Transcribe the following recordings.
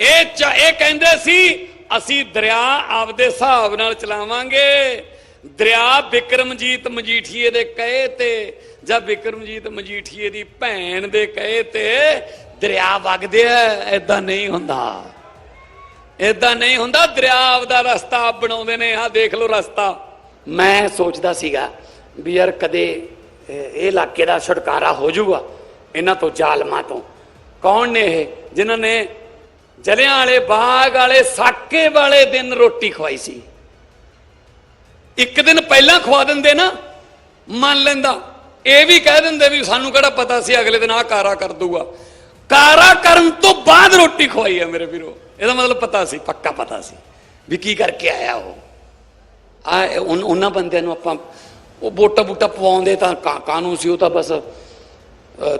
ਇਹ ਚ- ਇਹ ਕਹਿੰਦੇ ਸੀ, ਅਸੀਂ ਦਰਿਆ ਆਪਦੇ ਹਿਸਾਬ ਨਾਲ ਚਲਾਵਾਂਗੇ। ਦਰਿਆ ਬਿਕਰਮਜੀਤ ਮਜੀਠੀਏ ਦੇ ਕਹੇ ਤੇ ਜਾਂ ਬਿਕਰਮਜੀਤ ਮਜੀਠੀਏ ਦੀ ਭੈਣ ਦੇ ਕਹੇ ਤੇ ਦਰਿਆ ਵਗਦੇ ਆ ਐਦਾਂ ਨਹੀਂ ਹੁੰਦਾ। ਇਦਾਂ ਨਹੀਂ ਹੁੰਦਾ, ਦਰਿਆ ਆਪਦਾ ਰਸਤਾ ਆਪ ਬਣਾਉਂਦੇ ਨੇ। ਆਹ ਦੇਖ ਲਓ ਰਸਤਾ। ਮੈਂ ਸੋਚਦਾ ਸੀਗਾ ਵੀ ਯਾਰ ਕਦੇ ਇਹ ਇਹ ਇਲਾਕੇ ਦਾ ਛੁਟਕਾਰਾ ਹੋ ਜਾਊਗਾ ਇਹਨਾਂ ਤੋਂ ਜ਼ਾਲਮਾਂ ਤੋਂ। ਕੌਣ ਨੇ ਇਹ? ਜਿਨ੍ਹਾਂ ਨੇ ਜਲਿਆਂ ਵਾਲੇ ਬਾਗ ਵਾਲੇ, ਸਾਕੇ ਵਾਲੇ ਦਿਨ ਰੋਟੀ ਖਵਾਈ ਸੀ। ਇੱਕ ਦਿਨ ਪਹਿਲਾਂ ਖਵਾ ਦਿੰਦੇ ਨਾ, ਮੰਨ ਲੈਂਦਾ। ਇਹ ਵੀ ਕਹਿ ਦਿੰਦੇ ਵੀ ਸਾਨੂੰ ਕਿਹੜਾ ਪਤਾ ਸੀ ਅਗਲੇ ਦਿਨ ਆਹ ਕਾਰਾ ਕਰ ਦੂਗਾ। ਕਾਰਾ ਕਰਨ ਤੋਂ ਬਾਅਦ ਰੋਟੀ ਖਵਾਈ ਆ ਮੇਰੇ ਵੀਰੋ। ਇਹਦਾ ਮਤਲਬ ਪਤਾ ਸੀ, ਪੱਕਾ ਪਤਾ ਸੀ ਵੀ ਕੀ ਕਰਕੇ ਆਇਆ ਉਹ। ਆ ਉਹਨਾਂ ਬੰਦਿਆਂ ਨੂੰ ਆਪਾਂ ਉਹ ਬੋਟਾ ਬੂਟਾ ਪਵਾਉਂਦੇ ਤਾਂ ਕਾ- ਕਾਨੂੰਨ ਸੀ, ਉਹ ਤਾਂ ਬਸ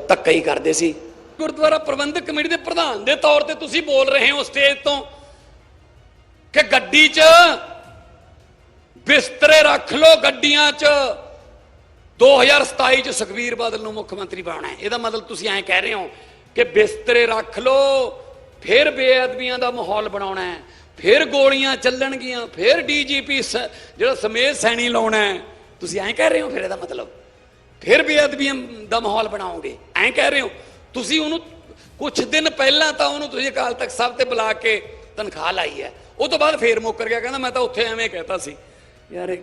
ਧੱਕਾ ਹੀ ਕਰਦੇ ਸੀ। ਗੁਰਦੁਆਰਾ ਪ੍ਰਬੰਧਕ ਕਮੇਟੀ ਦੇ ਪ੍ਰਧਾਨ ਦੇ ਤੌਰ ਤੇ ਤੁਸੀਂ ਬੋਲ ਰਹੇ ਹੋ ਸਟੇਜ ਤੋਂ ਕਿ ਗੱਡੀ 'ਚ ਬਿਸਤਰੇ ਰੱਖ ਲਓ ਗੱਡੀਆਂ 'ਚ। 2027 'ਚ ਸੁਖਵੀਰ ਬਾਦਲ ਨੂੰ ਮੁੱਖ ਮੰਤਰੀ ਬਣਾਉਣਾ ਹੈ। ਇਹਦਾ ਮਤਲਬ ਤੁਸੀਂ ਐਂ ਕਹਿ ਰਹੇ ਹੋ ਕਿ ਬਿਸਤਰੇ ਰੱਖ ਲਓ, ਫਿਰ ਬੇਅਦਬੀਆਂ ਦਾ ਮਾਹੌਲ ਬਣਾਉਣਾ ਹੈ, ਫਿਰ ਗੋਲੀਆਂ ਚੱਲਣਗੀਆਂ, ਫਿਰ ਡੀਜੀਪੀ ਜਿਹੜਾ ਸਮੇਤ ਸੈਣੀ ਲਾਉਣਾ ਹੈ। ਤੁਸੀਂ ਐਂ ਕਹਿ ਰਹੇ ਹੋ ਫਿਰ ਇਹਦਾ ਮਤਲਬ? ਫਿਰ ਬੇਅਦਬੀਆਂ ਦਾ ਮਾਹੌਲ ਬਣਾਓਗੇ। ਐਂ ਕਹਿ ਰਹੇ ਹੋ? ਤੁਸੀਂ ਉਹਨੂੰ ਕੁਝ ਦਿਨ ਪਹਿਲਾਂ ਤਾਂ ਉਹਨੂੰ ਤੁਸੀਂ ਅਕਾਲ ਤਖਤ ਸਾਹਿਬ ਤੇ ਬੁਲਾ ਕੇ ਤਨਖਾਹ ਲਾਈ ਹੈ। ਉਹ ਤੋਂ ਬਾਅਦ ਫੇਰ ਮੁੱਕਰ ਗਿਆ, ਕਹਿੰਦਾ ਮੈਂ ਤਾਂ ਉੱਥੇ ਐਵੇਂ ਕਹਿਤਾ ਸੀ। ਯਾਰ,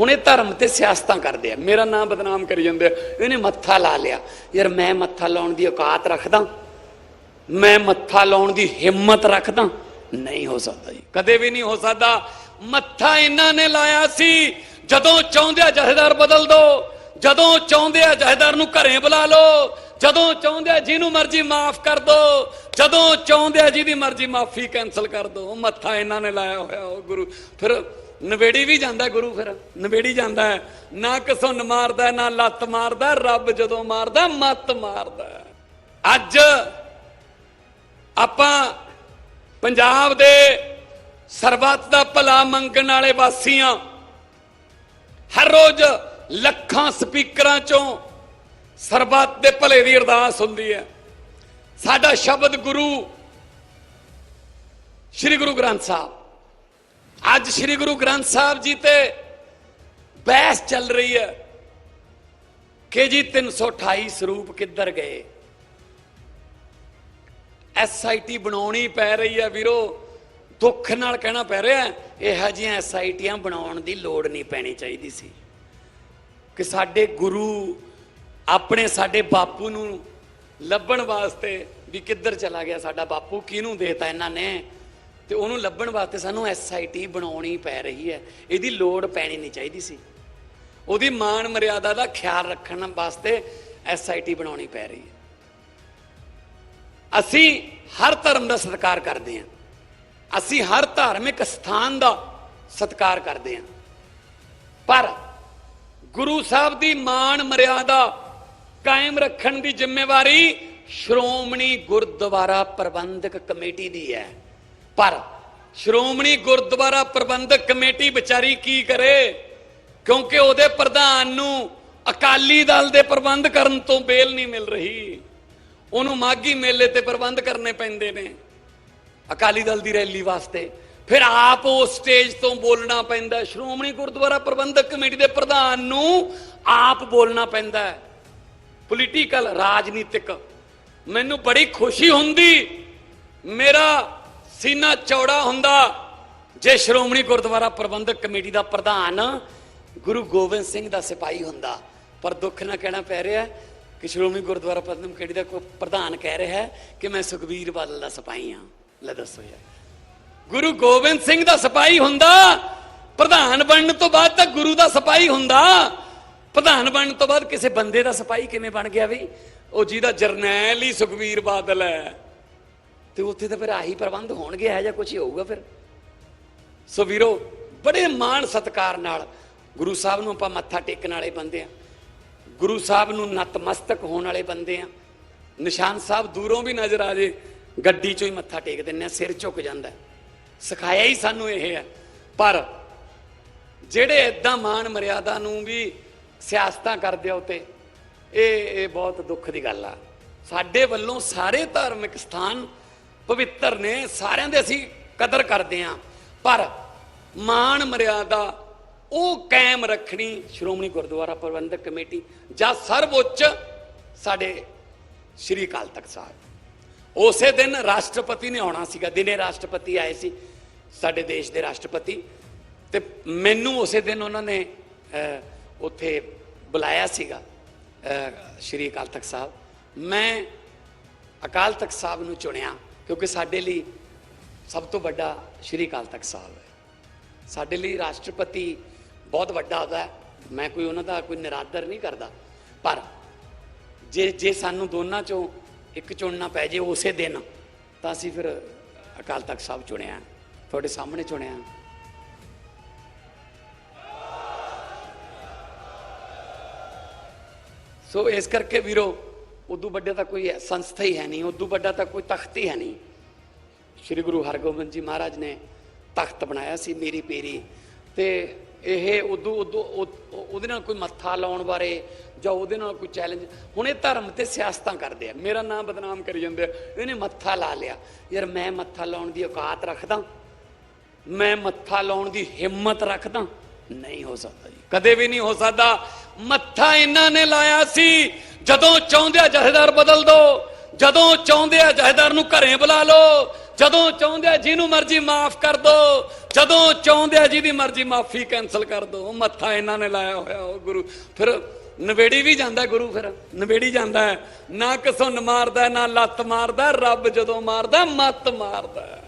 ਹੁਣ ਇਹ ਧਰਮ ਤੇ ਸਿਆਸਤਾਂ ਕਰਦੇ ਆ। ਮੇਰਾ ਨਾਮ ਬਦਨਾਮ ਕਰੀ ਜਾਂਦੇ ਆ। ਇਹਨੇ ਮੱਥਾ ਲਾ ਲਿਆ। ਯਾਰ, ਮੈਂ ਮੱਥਾ ਲਾਉਣ ਦੀ ਔਕਾਤ ਰੱਖਦਾ। ਮੈਂ ਮੱਥਾ ਲਾਉਣ ਦੀ ਹਿੰਮਤ ਰੱਖਦਾ। ਨਹੀਂ ਹੋ ਸਕਦਾ ਜੀ। ਕਦੇ ਵੀ ਨਹੀਂ ਹੋ ਸਕਦਾ। ਮੱਥਾ ਇਹਨਾਂ ਨੇ ਲਾਇਆ ਸੀ। ਜਦੋਂ ਚਾਹੁੰਦੇ ਆ ਜਥੇਦਾਰ ਬਦਲ ਦੋ। ਜਦੋਂ ਚਾਹੁੰਦੇ ਆ ਜਥੇਦਾਰ ਨੂੰ ਘਰੇ ਬੁਲਾ ਲਓ। ਜਦੋਂ ਚਾਹੁੰਦੇ ਆ ਜਿਹਨੂੰ ਮਰਜ਼ੀ ਮਾਫ ਕਰ ਦੋ, ਜਦੋਂ ਚਾਹੁੰਦੇ ਆ ਜਿਹਦੀ ਮਰਜ਼ੀ ਮਾਫੀ ਕੈਨਸਲ ਕਰ ਦੋ ਮੱਥਾ ਇਹਨਾਂ ਨੇ ਲਾਇਆ ਹੋਇਆ, ਉਹ ਗੁਰੂ ਫਿਰ ਨਵੇੜੀ ਵੀ ਜਾਂਦਾ ਗੁਰੂ ਫਿਰ, ਨਵੇੜੀ ਜਾਂਦਾ ਹੈ। ਨਾ ਕਿਸੋਂ ਮਾਰਦਾ ਨਾ ਲੱਤ ਮਾਰਦਾ, ਰੱਬ ਜਦੋਂ ਮਾਰਦਾ, ਮੱਤ ਮਾਰਦਾ ਅੱਜ ਆਪਾਂ ਪੰਜਾਬ ਦੇ ਸਰਬੱਤ ਦਾ ਭਲਾ ਮੰਗਣ ਵਾਲੇ ਵਾਸੀਆਂ ਹਰ ਰੋਜ਼ ਲੱਖਾਂ ਸਪੀਕਰਾਂ ਚੋਂ ਸਰਬੱਤ ਦੇ ਭਲੇ ਦੀ ਅਰਦਾਸ ਹੁੰਦੀ ਹੈ। ਸਾਡਾ ਸ਼ਬਦ ਗੁਰੂ ਸ੍ਰੀ ਗੁਰੂ ਗ੍ਰੰਥ ਸਾਹਿਬ। ਅੱਜ ਸ੍ਰੀ ਗੁਰੂ ਗ੍ਰੰਥ ਸਾਹਿਬ ਜੀ ਤੇ ਬਹਿਸ ਚੱਲ ਰਹੀ ਹੈ ਕਿ ਜੀ 328 ਸਰੂਪ ਕਿੱਧਰ ਗਏ। ਐਸਆਈਟੀ ਬਣਾਉਣੀ ਪੈ ਰਹੀ ਹੈ ਵੀਰੋ। ਦੁੱਖ ਨਾਲ ਕਹਿਣਾ ਪੈ ਰਿਹਾ ਹੈ, ਇਹੋ ਜਿਹੀਆਂ ਐਸਆਈਟੀਆਂ ਬਣਾਉਣ ਦੀ ਲੋੜ ਨਹੀਂ ਪੈਣੀ ਚਾਹੀਦੀ ਸੀ। ਕਿ ਸਾਡੇ ਗੁਰੂ ਆਪਣੇ ਸਾਡੇ ਬਾਪੂ ਨੂੰ ਲੱਭਣ ਵਾਸਤੇ ਵੀ ਕਿੱਧਰ ਚਲਾ ਗਿਆ ਸਾਡਾ ਬਾਪੂ, ਕਿਹਨੂੰ ਦੇਤਾ ਇਹਨਾਂ ਨੇ? ਤੇ ਉਹਨੂੰ ਲੱਭਣ ਵਾਸਤੇ ਸਾਨੂੰ ਐਸਆਈਟੀ ਬਣਾਉਣੀ ਪੈ ਰਹੀ ਹੈ। ਇਹਦੀ ਲੋੜ ਪੈਣੀ ਨਹੀਂ ਚਾਹੀਦੀ ਸੀ। ਉਹਦੀ ਮਾਣ ਮਰਿਆਦਾ ਦਾ ਖਿਆਲ ਰੱਖਣ ਵਾਸਤੇ ਐਸਆਈਟੀ ਬਣਾਉਣੀ ਪੈ ਰਹੀ ਹੈ। ਅਸੀਂ ਹਰ ਧਰਮ ਦਾ ਸਤਿਕਾਰ ਕਰਦੇ ਹਾਂ। ਅਸੀਂ ਹਰ ਧਾਰਮਿਕ ਸਥਾਨ ਦਾ ਸਤਿਕਾਰ ਕਰਦੇ ਹਾਂ। ਪਰ ਗੁਰੂ ਸਾਹਿਬ ਦੀ ਮਾਣ ਮਰਿਆਦਾ ਕਾਇਮ ਰੱਖਣ ਦੀ ਜ਼ਿੰਮੇਵਾਰੀ ਸ਼੍ਰੋਮਣੀ ਗੁਰਦੁਆਰਾ ਪ੍ਰਬੰਧਕ ਕਮੇਟੀ ਦੀ ਹੈ। ਪਰ ਸ਼੍ਰੋਮਣੀ ਗੁਰਦੁਆਰਾ ਪ੍ਰਬੰਧਕ ਕਮੇਟੀ ਵਿਚਾਰੀ ਕੀ ਕਰੇ? ਕਿਉਂਕਿ ਉਹਦੇ ਪ੍ਰਧਾਨ ਨੂੰ ਅਕਾਲੀ ਦਲ ਦੇ ਪ੍ਰਬੰਧ ਕਰਨ ਤੋਂ ਬੇਲ ਨਹੀਂ ਮਿਲ ਰਹੀ। ਉਹਨੂੰ ਮਾਗੀ ਮੇਲੇ ਤੇ ਪ੍ਰਬੰਧ ਕਰਨੇ ਪੈਂਦੇ ਨੇ ਅਕਾਲੀ ਦਲ ਦੀ ਰੈਲੀ ਵਾਸਤੇ। ਫਿਰ ਆਪ ਉਹ ਸਟੇਜ ਤੋਂ ਬੋਲਣਾ ਪੈਂਦਾ ਸ਼੍ਰੋਮਣੀ ਗੁਰਦੁਆਰਾ ਪ੍ਰਬੰਧਕ ਕਮੇਟੀ ਦੇ ਪ੍ਰਧਾਨ ਨੂੰ ਆਪ ਬੋਲਣਾ ਪੈਂਦਾ ਪੋਲੀਟੀਕਲ ਰਾਜਨੀਤਿਕ। ਮੈਨੂੰ ਬੜੀ ਖੁਸ਼ੀ ਹੁੰਦੀ, ਮੇਰਾ ਸੀਨਾ ਚੌੜਾ ਹੁੰਦਾ, ਜੇ ਸ਼੍ਰੋਮਣੀ ਗੁਰਦੁਆਰਾ ਪ੍ਰਬੰਧਕ ਕਮੇਟੀ ਦਾ ਪ੍ਰਧਾਨ ਗੁਰੂ ਗੋਬਿੰਦ ਸਿੰਘ ਦਾ ਸਿਪਾਹੀ ਹੁੰਦਾ। ਪਰ ਦੁੱਖ ਨਾਲ ਕਹਿਣਾ ਪੈ ਰਿਹਾ ਕਿ ਸ਼੍ਰੋਮਣੀ ਗੁਰਦੁਆਰਾ ਪ੍ਰਬੰਧਕ ਕਮੇਟੀ ਦਾ ਕੋਈ ਪ੍ਰਧਾਨ ਕਹਿ ਰਿਹਾ ਹੈ ਕਿ ਮੈਂ ਸੁਖਬੀਰ ਬਾਦਲ ਦਾ ਸਿਪਾਹੀ ਹਾਂ। ਲੈ ਦੱਸੋ ਯਾਰ। ਗੁਰੂ ਗੋਬਿੰਦ ਸਿੰਘ ਦਾ ਸਿਪਾਹੀ ਹੁੰਦਾ, ਪ੍ਰਧਾਨ ਬਣਨ ਤੋਂ ਬਾਅਦ ਤਾਂ ਗੁਰੂ ਦਾ ਸਿਪਾਹੀ ਹੁੰਦਾ। ਪ੍ਰਧਾਨ ਬਣਨ ਤੋਂ ਬਾਅਦ ਕਿਸੇ ਬੰਦੇ ਦਾ ਸਿਪਾਹੀ ਕਿਵੇਂ ਬਣ ਗਿਆ ਵੀ? ਉਹ ਜਿਹਦਾ ਜਰਨੈਲ ਹੀ ਸੁਖਬੀਰ ਬਾਦਲ ਹੈ। ਤੇ ਉੱਥੇ ਤਾਂ ਫਿਰ ਆਹੀ ਪ੍ਰਬੰਧ ਹੋਣਗੇ ਹੈ ਜਾਂ ਕੁਝ ਹੀ ਹੋਊਗਾ ਫਿਰ। ਸੋ ਵੀਰੋ, ਬੜੇ ਮਾਣ ਸਤਕਾਰ ਨਾਲ ਗੁਰੂ ਸਾਹਿਬ ਨੂੰ ਆਪਾਂ ਮੱਥਾ ਟੇਕਣ ਵਾਲੇ ਬੰਦੇ ਆ ਗੁਰੂ ਸਾਹਿਬ ਨੂੰ ਨਤਮਸਤਕ ਹੋਣ ਵਾਲੇ ਬੰਦੇ ਆ ਨਿਸ਼ਾਨ ਸਾਹਿਬ ਦੂਰੋਂ ਵੀ ਨਜ਼ਰ ਆ ਜੇ, ਗੱਡੀ ਚੋਂ ਹੀ ਮੱਥਾ ਟੇਕ ਦਿੰਨੇ ਆ ਸਿਰ ਝੁਕ ਜਾਂਦਾ ਸਿਖਾਇਆ ਹੀ ਸਾਨੂੰ ਇਹ ਹੈ। ਪਰ ਜਿਹੜੇ ਇਦਾਂ ਮਾਣ ਮਰਿਆਦਾ ਨੂੰ ਵੀ ਸਿਆਸਤਾਂ ਕਰਦੇ ਆ ਉਤੇ ਇਹ ਇਹ ਬਹੁਤ ਦੁੱਖ ਦੀ ਗੱਲ ਆ। ਸਾਡੇ ਵੱਲੋਂ ਸਾਰੇ ਧਾਰਮਿਕ ਸਥਾਨ ਪਵਿੱਤਰ ਨੇ, ਸਾਰਿਆਂ ਦੇ ਅਸੀਂ ਕਦਰ ਕਰਦੇ ਹਾਂ ਪਰ ਮਾਣ ਮਰਿਆਦਾ ਉਹ ਕਾਇਮ ਰੱਖਣੀ ਸ਼੍ਰੋਮਣੀ ਗੁਰਦੁਆਰਾ ਪ੍ਰਬੰਧਕ ਕਮੇਟੀ ਜਾਂ ਸਰਵਉੱਚ ਸਾਡੇ ਸ਼੍ਰੀ ਅਕਾਲ ਤਖਤ ਸਾਹਿਬ। ਉਸੇ ਦਿਨ ਰਾਸ਼ਟਰਪਤੀ ਨੇ ਆਉਣਾ ਸੀਗਾ, ਦਿਨੇ ਰਾਸ਼ਟਰਪਤੀ ਆਏ ਸੀ, ਸਾਡੇ ਦੇਸ਼ ਦੇ ਰਾਸ਼ਟਰਪਤੀ। ਤੇ ਮੈਨੂੰ ਉਸੇ ਦਿਨ ਉਹਨਾਂ ਨੇ ਉੱਥੇ ਬੁਲਾਇਆ ਸੀਗਾ ਸ਼੍ਰੀ ਅਕਾਲ ਤਖਤ ਸਾਹਿਬ। ਮੈਂ ਅਕਾਲ ਤਖਤ ਸਾਹਿਬ ਨੂੰ ਚੁਣਿਆ ਕਿਉਂਕਿ ਸਾਡੇ ਲਈ ਸਭ ਤੋਂ ਵੱਡਾ ਸ਼੍ਰੀ ਅਕਾਲ ਤਖਤ ਸਾਹਿਬ ਹੈ। ਸਾਡੇ ਲਈ ਰਾਸ਼ਟਰਪਤੀ ਬਹੁਤ ਵੱਡਾ ਹੁੰਦਾ ਹੈ। ਮੈਂ ਕੋਈ ਉਹਨਾਂ ਦਾ ਕੋਈ ਨਿਰਾਦਰ ਨਹੀਂ ਕਰਦਾ। ਪਰ ਜੇ ਜੇ ਸਾਨੂੰ ਦੋਨਾਂ ਚੋਂ ਇੱਕ ਚੁਣਨਾ ਪੈ ਜੇ ਉਸੇ ਦਿਨ, ਤਾਂ ਅਸੀਂ ਫਿਰ ਅਕਾਲ ਤਖਤ ਸਾਹਿਬ ਚੁਣਿਆ। ਤੁਹਾਡੇ ਸਾਹਮਣੇ ਚੁਣਿਆ। ਸੋ ਇਸ ਕਰਕੇ ਵੀਰੋ, ਉਦੋਂ ਵੱਡੇ ਤਾਂ ਕੋਈ ਸੰਸਥਾ ਹੀ ਹੈ ਨਹੀਂ, ਉਦੋਂ ਵੱਡਾ ਤਾਂ ਕੋਈ ਤਖਤ ਹੀ ਹੈ ਨਹੀਂ। ਸ੍ਰੀ ਗੁਰੂ ਹਰਗੋਬਿੰਦ ਜੀ ਮਹਾਰਾਜ ਨੇ ਤਖਤ ਬਣਾਇਆ ਸੀ, ਮੇਰੀ ਪੀਰੀ। ਤੇ ਇਹ ਉਦੋਂ ਉਦੋਂ ਉਹਦੇ ਨਾਲ ਕੋਈ ਮੱਥਾ ਲਾਉਣ ਬਾਰੇ ਜਾਂ ਉਹਦੇ ਨਾਲ ਕੋਈ ਚੈਲੰਜ ਹੁਣ ਇਹ ਧਰਮ ਤੇ ਸਿਆਸਤਾਂ ਕਰਦੇ ਆ। ਮੇਰਾ ਨਾਮ ਬਦਨਾਮ ਕਰੀ ਜਾਂਦੇ ਆ। ਇਹਨੇ ਮੱਥਾ ਲਾ ਲਿਆ। ਯਾਰ ਮੈਂ ਮੱਥਾ ਲਾਉਣ ਦੀ ਔਕਾਤ ਰੱਖਦਾ। ਮੈਂ ਮੱਥਾ ਲਾਉਣ ਦੀ ਹਿੰਮਤ ਰੱਖਦਾ। ਨਹੀਂ ਹੋ ਸਕਦਾ ਜੀ। ਕਦੇ ਵੀ ਨਹੀਂ ਹੋ ਸਕਦਾ। ਮੱਥਾ ਇਹਨਾਂ ਨੇ ਲਾਇਆ ਸੀ। ਜਦੋਂ ਚਾਹੁੰਦੇ ਆ ਜਹੇਦਾਰ ਬਦਲ ਦੋ, ਜਦੋਂ ਚਾਹੁੰਦੇ ਆ ਜਹੇਦਾਰ ਨੂੰ ਘਰੇ ਬੁਲਾ ਲਓ, ਜਦੋਂ ਚਾਹੁੰਦੇ ਆ ਜਿਹਨੂੰ ਮਰਜ਼ੀ ਮਾਫ ਕਰ ਦੋ, ਜਦੋਂ ਚਾਹੁੰਦੇ ਆ ਜਿਹਦੀ ਮਰਜ਼ੀ ਮਾਫੀ ਕੈਨਸਲ ਕਰ ਦੋ ਮੱਥਾ ਇਹਨਾਂ ਨੇ ਲਾਇਆ ਹੋਇਆ, ਉਹ ਗੁਰੂ। ਫਿਰ ਨਵੇੜੀ ਵੀ ਜਾਂਦਾ ਗੁਰੂ ਫਿਰ, ਨਵੇੜੀ ਜਾਂਦਾ ਨਾ ਕਿਸੋਂ ਮਾਰਦਾ ਨਾ ਲੱਤ ਮਾਰਦਾ, ਰੱਬ ਜਦੋਂ ਮਾਰਦਾ, ਮੱਤ ਮਾਰਦਾ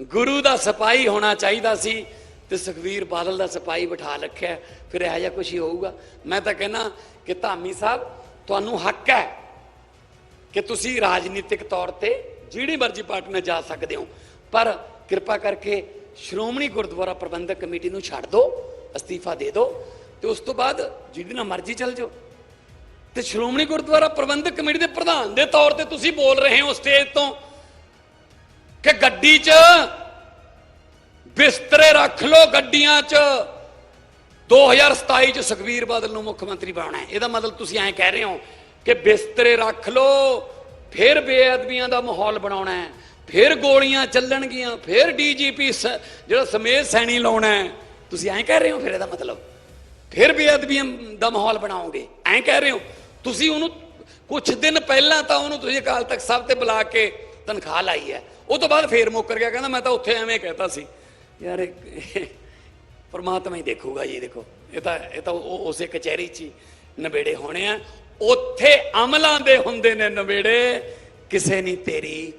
ਗੁਰੂ ਦਾ ਸਿਪਾਹੀ ਹੋਣਾ ਚਾਹੀਦਾ ਸੀ। ਤੇ ਸੁਖਵੀਰ ਬਾਦਲ ਦਾ ਸਿਪਾਹੀ ਬਿਠਾ ਰੱਖਿਆ ਫਿਰ ਇਹੋ ਜਿਹਾ ਕੁਝ ਹੀ ਹੋਊਗਾ। ਮੈਂ ਤਾਂ ਕਹਿੰਦਾ ਕਿ ਧਾਮੀ ਸਾਹਿਬ, ਤੁਹਾਨੂੰ ਹੱਕ ਹੈ ਕਿ ਤੁਸੀਂ ਰਾਜਨੀਤਿਕ ਤੌਰ ਤੇ ਜਿਹੜੀ ਮਰਜ਼ੀ ਪਾਰਟੀ ਨਾਲ ਜਾ ਸਕਦੇ ਹੋ, ਪਰ ਕਿਰਪਾ ਕਰਕੇ ਸ਼੍ਰੋਮਣੀ ਗੁਰਦੁਆਰਾ ਪ੍ਰਬੰਧਕ ਕਮੇਟੀ ਨੂੰ ਛੱਡ ਦਿਓ, ਅਸਤੀਫਾ ਦੇ ਦਿਓ ਤੇ ਉਸ ਤੋਂ ਬਾਅਦ ਜਿਹਦੇ ਨਾਲ ਮਰਜ਼ੀ ਚੱਲ ਜਾਓ। ਤੇ ਸ਼੍ਰੋਮਣੀ ਗੁਰਦੁਆਰਾ ਪ੍ਰਬੰਧਕ ਕਮੇਟੀ ਦੇ ਪ੍ਰਧਾਨ ਦੇ ਤੌਰ ਤੇ ਤੁਸੀਂ ਬੋਲ ਰਹੇ ਹੋ ਸਟੇਜ ਤੋਂ ਕਿ ਗੱਡੀ 'ਚ ਬਿਸਤਰੇ ਰੱਖ ਲਓ ਗੱਡੀਆਂ 'ਚ। 2027 'ਚ ਸੁਖਵੀਰ ਬਾਦਲ ਨੂੰ ਮੁੱਖ ਮੰਤਰੀ ਬਣਾਉਣਾ ਹੈ। ਇਹਦਾ ਮਤਲਬ ਤੁਸੀਂ ਐਂ ਕਹਿ ਰਹੇ ਹੋ ਕਿ ਬਿਸਤਰੇ ਰੱਖ ਲਓ, ਫਿਰ ਬੇਅਦਬੀਆਂ ਦਾ ਮਾਹੌਲ ਬਣਾਉਣਾ ਹੈ, ਫਿਰ ਗੋਲੀਆਂ ਚੱਲਣਗੀਆਂ, ਫਿਰ ਡੀਜੀਪੀ ਜਿਹੜਾ ਸਮੇਤ ਸੈਣੀ ਲਾਉਣਾ ਹੈ। ਤੁਸੀਂ ਐਂ ਕਹਿ ਰਹੇ ਹੋ ਫਿਰ ਇਹਦਾ ਮਤਲਬ? ਫਿਰ ਬੇਅਦਬੀਆਂ ਦਾ ਮਾਹੌਲ ਬਣਾਓਗੇ। ਐਂ ਕਹਿ ਰਹੇ ਹੋ? ਤੁਸੀਂ ਉਹਨੂੰ ਕੁਝ ਦਿਨ ਪਹਿਲਾਂ ਤਾਂ ਉਹਨੂੰ ਤੁਸੀਂ ਅਕਾਲ ਤਖਤ ਸਾਹਿਬ ਤੇ ਬੁਲਾ ਕੇ ਤਨਖਾਹ ਲਾਈ ਹੈ। ਉਹ ਤੋਂ ਬਾਅਦ ਫੇਰ ਮੁੱਕਰ ਗਿਆ। ਕਹਿੰਦਾ ਮੈਂ ਤਾਂ ਉੱਥੇ ਐਵੇਂ ਕਹਿਤਾ ਸੀ। ਯਾਰ ਪਰਮਾਤਮਾ ਹੀ ਦੇਖੂਗਾ ਜੀ, ਦੇਖੋ। ਇਹ ਤਾਂ ਇਹ ਤਾਂ ਉਹ- ਉਸੇ ਕਚਹਿਰੀ 'ਚ ਹੀ ਨਵੇੜੇ ਹੋਣੇ ਆ। ਉੱਥੇ ਅਮਲਾਂ ਦੇ ਹੁੰਦੇ ਨੇ ਨਵੇੜੇ। ਕਿਸੇ ਨਹੀਂ ਤੇਰੀ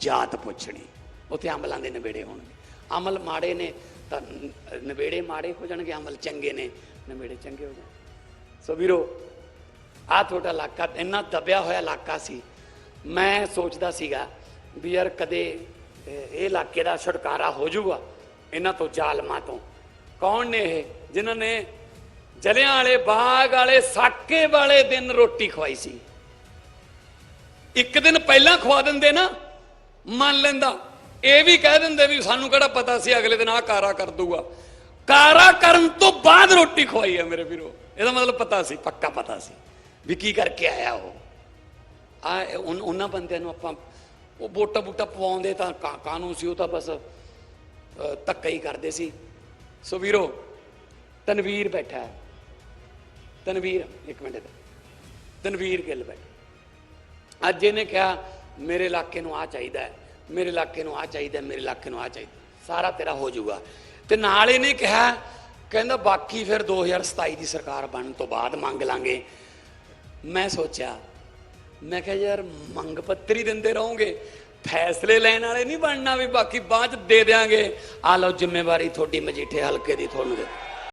ਜਾਤ ਪੁੱਛਣੀ, ਉੱਥੇ ਅਮਲਾਂ ਦੇ ਨਵੇੜੇ ਹੋਣਗੇ। ਅਮਲ ਮਾੜੇ ਨੇ ਤਾਂ ਨ- ਨਵੇੜੇ ਮਾੜੇ ਹੋ ਜਾਣਗੇ, ਅਮਲ ਚੰਗੇ ਨੇ ਨਵੇੜੇ ਚੰਗੇ ਹੋ ਜਾਣ ਸੋ ਵੀਰੋ ਆ ਤੁਹਾਡਾ ਇਲਾਕਾ, ਇੰਨਾ ਦਬਿਆ ਹੋਇਆ ਇਲਾਕਾ ਸੀ। ਮੈਂ ਸੋਚਦਾ ਸੀਗਾ ਵੀ ਯਾਰ ਕਦੇ, ਇਹ ਇਲਾਕੇ ਦਾ ਛੁਟਕਾਰਾ ਹੋ ਜਾਊਗਾ। ਇਹਨਾਂ ਤੋਂ ਜ਼ਾਲਮਾਂ ਤੋਂ। ਕੌਣ ਨੇ ਇਹ? ਜਿਨ੍ਹਾਂ ਨੇ ਜਲਿਆਂ ਵਾਲੇ, ਬਾਗ ਵਾਲੇ, ਸਾਕੇ ਵਾਲੇ ਦਿਨ ਰੋਟੀ ਖਵਾਈ ਸੀ। ਇੱਕ ਦਿਨ ਪਹਿਲਾਂ ਖਵਾ ਦਿੰਦੇ ਨਾ, ਮੰਨ ਲੈਂਦਾ। ਇਹ ਵੀ ਕਹਿ ਦਿੰਦੇ ਵੀ ਸਾਨੂੰ ਕਿਹੜਾ ਪਤਾ ਸੀ ਅਗਲੇ ਦਿਨ ਆਹ ਕਾਰਾ ਕਰ ਦੂਗਾ ਕਾਰਾ ਕਰਨ ਤੋਂ ਬਾਅਦ ਰੋਟੀ ਖਵਾਈ ਹੈ ਮੇਰੇ ਵੀਰੋ। ਇਹਦਾ ਮਤਲਬ ਪਤਾ ਸੀ, ਪੱਕਾ ਪਤਾ ਸੀ ਵੀ ਕੀ ਕਰਕੇ ਆਇਆ ਉਹ। ਆ ਉਹਨਾਂ ਬੰਦਿਆਂ ਨੂੰ ਆਪਾਂ ਉਹ ਵੋਟਾ ਬੂਟਾ ਪਵਾਉਂਦੇ ਤਾਂ ਕਾ- ਕਾਨੂੰਨ ਸੀ, ਉਹ ਤਾਂ ਬਸ ਧੱਕਾ ਹੀ ਕਰਦੇ ਸੀ। ਸੋ ਵੀਰੋ, ਤਨਵੀਰ ਬੈਠਾ ਹੈ। ਤਨਵੀਰ, ਇੱਕ ਮਿੰਟ ਤਨਵੀਰ ਗਿੱਲ ਬੈਠਾ। ਅੱਜ ਇਹਨੇ ਕਿਹਾ, ਮੇਰੇ ਇਲਾਕੇ ਨੂੰ ਆ ਚਾਹੀਦਾ ਹੈ। ਮੇਰੇ ਇਲਾਕੇ ਨੂੰ ਆ ਚਾਹੀਦਾ ਮੇਰੇ ਇਲਾਕੇ ਨੂੰ ਆ ਚਾਹੀਦਾ ਸਾਰਾ ਤੇਰਾ ਹੋ ਜਾਊਗਾ। ਤੇ ਨਾਲ ਇਹਨੇ ਕਿਹਾ, ਕਹਿੰਦਾ, ਬਾਕੀ ਫਿਰ 2027 ਦੀ ਸਰਕਾਰ ਬਣਨ ਤੋਂ ਬਾਅਦ ਮੰਗ ਲਾਂਗੇ। ਮੈਂ ਸੋਚਿਆ, ਮੈਂ ਕਿਹਾ, ਯਾਰ, ਮੰਗ ਪੱਤਰੀ ਦਿੰਦੇ ਰਹੋਗੇ। ਫੈਸਲੇ ਲੈਣ ਵਾਲੇ ਨਹੀਂ ਬਣਨਾ ਵੀ ਬਾਕੀ ਬਾਅਦ ਚ ਦੇ ਦਿਆਂਗੇ। ਆ ਲਓ ਜ਼ਿੰਮੇਵਾਰੀ ਤੁਹਾਡੀ ਮਜੀਠੇ ਹਲਕੇ ਦੀ ਤੁਹਾਨੂੰ ਦੇ।